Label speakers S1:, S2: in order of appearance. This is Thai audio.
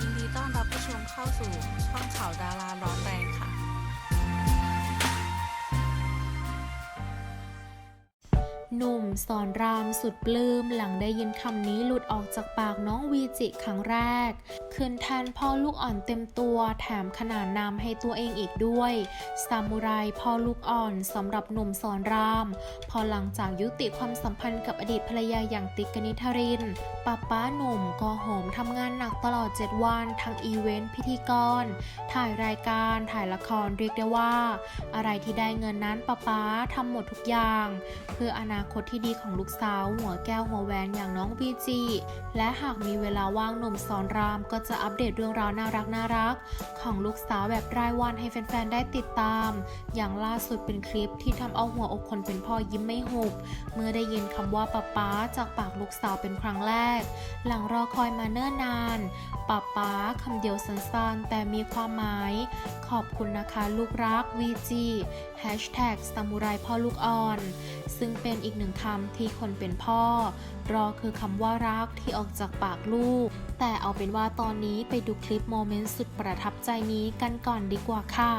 S1: ยินดีต้อนรับผู้ชมเข้าสู่ช่องข่าวดาราร้อนแรง
S2: หนุ่มสอนรามสุดปลื้มหลังได้ยินคำนี้หลุดออกจากปากน้องวีจิครั้งแรก คืนแทนพ่อลูกอ่อนเต็มตัวแถมขนานนามให้ตัวเองอีกด้วย ซามูไรพ่อลูกอ่อนสำหรับหนุ่มสอนราม พอหลังจากยุติความสัมพันธ์กับอดีตภรรยาอย่างติกนิธรินป้าป้าหนุ่มก็โหมทำงานหนักตลอด 7 วันทั้งอีเวนต์พิธีกร ถ่ายรายการถ่ายละครเรียกได้ว่า อะไรที่ได้เงินนั้นป้าป้าทำหมดทุกอย่าง เพื่ออนาคตที่ดีของลูกสาว หัวแก้วหัวแหวนอย่างน้องบีจี และหากมีเวลาว่างหนุ่มสอนรามก็จะอัปเดตเรื่องราวน่ารักน่ารัก ของลูกสาวแบบรายวันให้แฟนๆ ได้ติดตาม อย่างล่าสุดเป็นคลิปที่ทำเอาหัวอกคนเป็นพ่อยิ้มไม่หุบ เมื่อได้ยินคำว่าป้าป๊าจากปากลูกสาวเป็นครั้งแรก หลังรอคอยมาเนิ่นนานป้าป๊าคำเดียวสั้นๆ แต่มีความหมาย ขอบคุณนะคะลูกรัก VG Hashtag ซามูไรพ่อลูกอ่อน ซึ่งเป็นอีกหนึ่งคำที่คนเป็นพ่อ รอคือคำว่ารักที่ออกจากปากลูก แต่เอาเป็นว่าตอนนี้ไปดูคลิปโมเมนต์สุดประทับใจนี้กันก่อนดีกว่าค่ะ